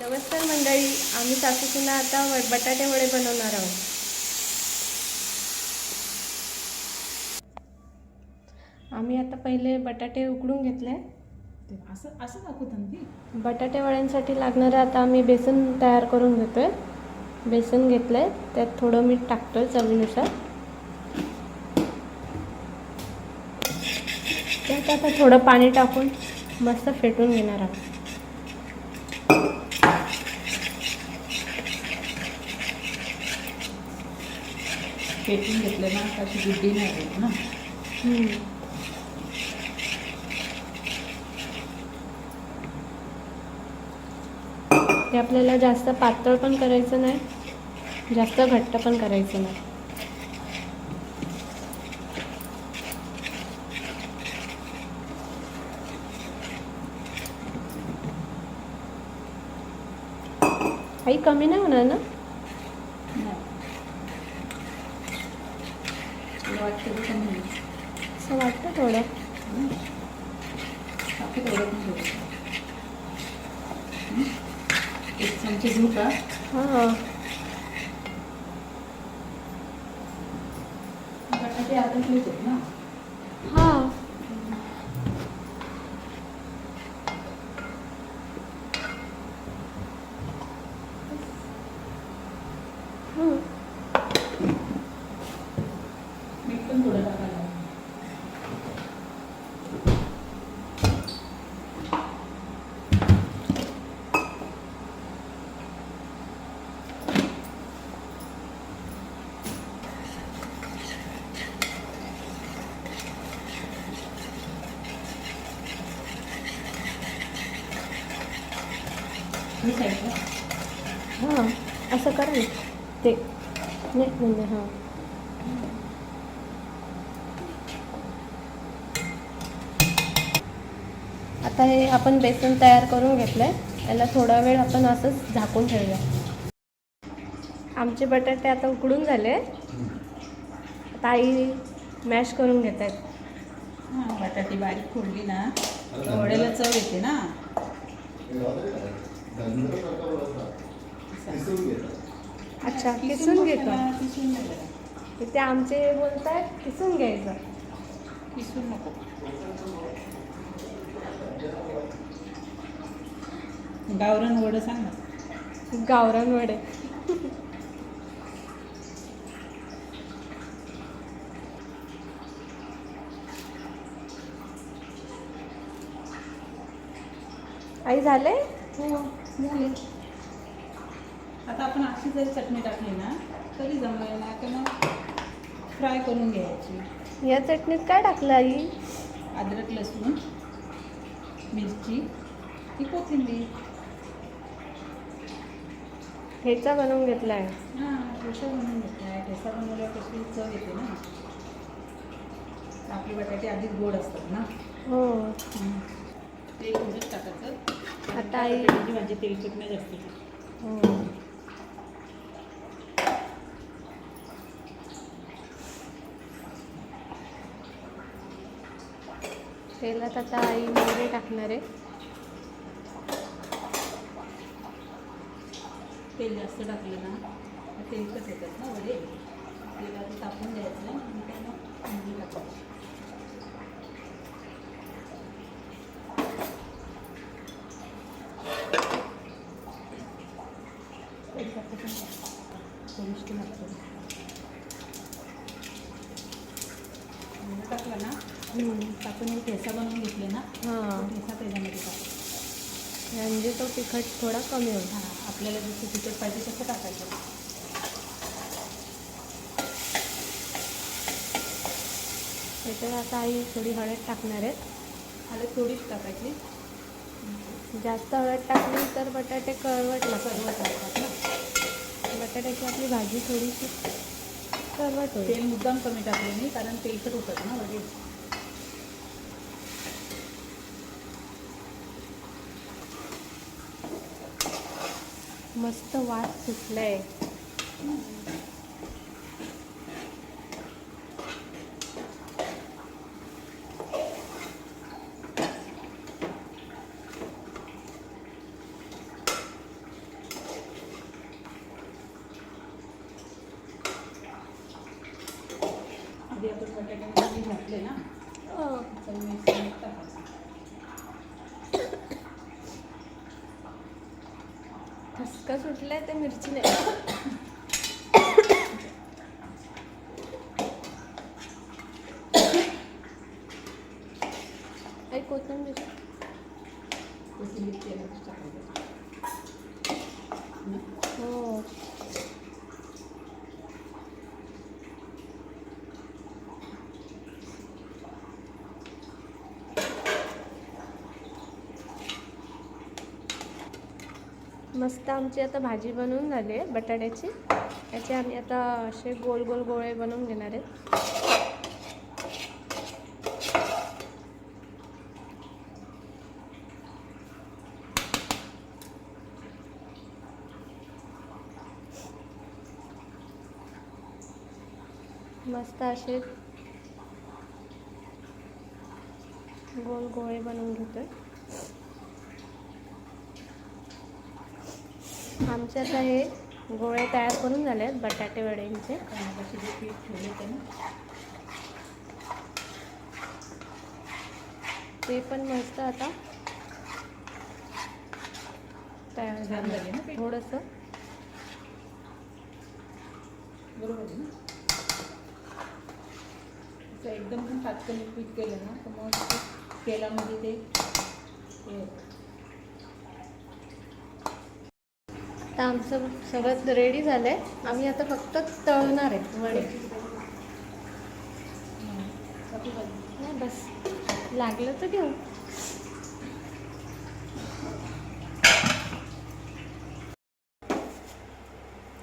नमस्कार मंडळी आम्ही सासूसुना आता व- बटाटे वडे बनवणार आहोत. आम्ही आता पहिले बटाटे उकडून घेतले. असं असं दाखवत बटाटे वड्यांसाठी लागणारं आता आम्ही बेसन तयार करून घेतोय. बेसन घेतलंय त्यात थोडं मीठ टाकतोय चवीनुसार. त्यात आता थोडं पाणी टाकून मस्त फेटून घेणार आहोत. पेटून घेतलं ना त्याची गुड्डी नाही होत ना. ते आपल्याला जास्त पातळ पण करायचं नाही जास्त घट्ट पण करायचं नाही. काही कमी नाही होणार ना नाही तुला वाटतं? असं वाटतं थोडं? बाकी तेवढं पण? एक चमचे घेऊ का हां बटाटे आता ना हं. मीठ पण थोडं टाकायला हां असं करा ना. ते नाही म्हणजे हां. आता हे आपण बेसन तयार करून घेतलं आहे याला थोडा वेळ आपण असंच झाकून ठेवूया. आमचे बटाटे आता उकडून झाले. आता आई मॅश करून घेत आहेत. बटाटी बारीक फोडली ना वड्याला चव येते ना. अच्छा किसून घेतो. ते आमचे बोलत आहेत किसून घ्यायचं? किसून नको. गावरान वडं सांग. ना गावरान वडे. आई झाले? हो झाले. आता आपण अशी जरी चटणी टाकली ना तरी जमलं ना मग फ्राय करून घ्यायची. या चटणीत काय टाकलं आई? अद्रक लसूण मिरची ही कोथिंबीर. ठेचा बनवून घेतला आहे हां बनवून घेतला ठेसा बनवल्यावर कशी चव येते ना? आपले बटाटे आधीच गोड असतात ना? हो. ते थोडंच टाकायचं. आता आई- भाजी तेलकट नाही जास्त हो. तेलात आता आई मोहरी टाकणार आहे. तेल जास्त टाकलं ना तेलकट येतात ना वडे तेलात तापून द्यायचं आणि त्याला मोहरी टाकायची तेल. थोडीशी लागतं टाकलं ना. टाकून ठेसा बनवून घेतले ना हां ठेसा त्याच्यामध्ये टाकायचा म्हणजे तो तिखट थोडा कमी होईल. हां आपल्याला जसं तिखट पाहिजे तसं टाकायचं. त्याच्यात आता आई थोडी हळद टाकणार आहेत. हळद थोडीच टाकायची. जास्त हळद टाकली तर बटाटे करवट लागतात. सर्व टाकतात ना? बटाट्याची आपली भाजी थोडीशी करवट होईल. तेल मुद्दाम कमी टाकले नाही कारण तेलकट होतात ना वडे मस्त वास सुटलाय. आहे ना हो. चवीनुसार मीठ टाकायचं ठसका सुटलाय ते मिरची नाही. आई कोथिंबीर. हो. मस्त आमची आता भाजी बनवून झाली आहे बटाट्याची. याचे आम्ही आता असे गोल गोल गोळे बनवून घेणार आहेत मस्त असे गोल गोळे बनवून घेतोय. आमचे आता हे गोळे तयार करून झाले आहेत बटाटे वड्यांचे. ते पण मस्त आता तयार झाले? थोडंसं. एकदम पण पातळ पीठ केलं ना तर मग तेलामध्ये ते हे होतं. आता आमचं सगळं रेडी झालंय. आम्ही आता फक्त तळणार आहे वडे. नाही बस. लागलं तर घेऊ.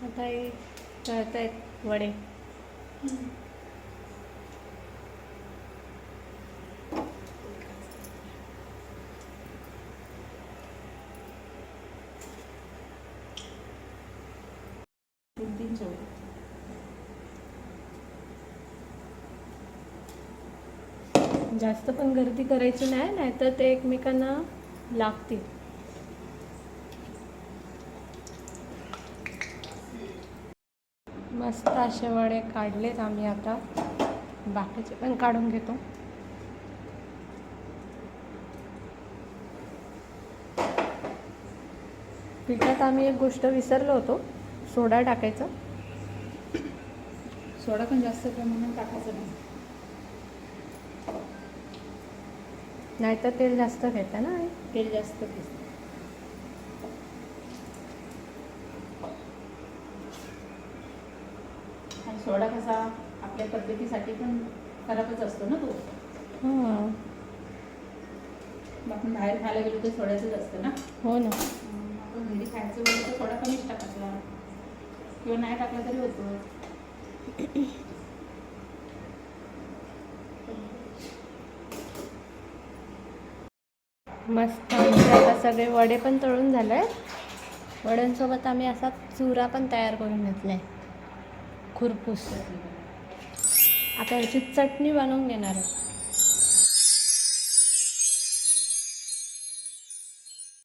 आता हे आहेत वडे. जास्त पण गर्दी करायची नाही नाहीतर ते एकमेकांना लागतील. मस्त असे वडे काढलेत आम्ही आता. बाकीचे पण काढून घेतो. पिठात आम्ही एक गोष्ट विसरलो होतो सोडा टाकायचं. सोडा पण जास्त प्रमाणात टाकायचं नाही. नाहीतर तेल जास्त घेतं ना. तेल जास्त घेतं. आणि सोडा कसा आपल्या तब्येतीसाठी पण खराबच असतो ना तो? हां. मग आपण बाहेर खायला गेलो तर सोड्याचंच असतं ना? हो ना. आपण घरी खायचं वेळी तर सोडा कमीच टाकायचा. किंवा नाही टाकला तरी होतो. मस्त आमचे आता सगळे वडे पण तळून झाले. आहेत वड्यांसोबत आम्ही असा चुरा पण तयार करून घेतला. आहे खुरपूस. आता याची चटणी बनवून घेणार आहे.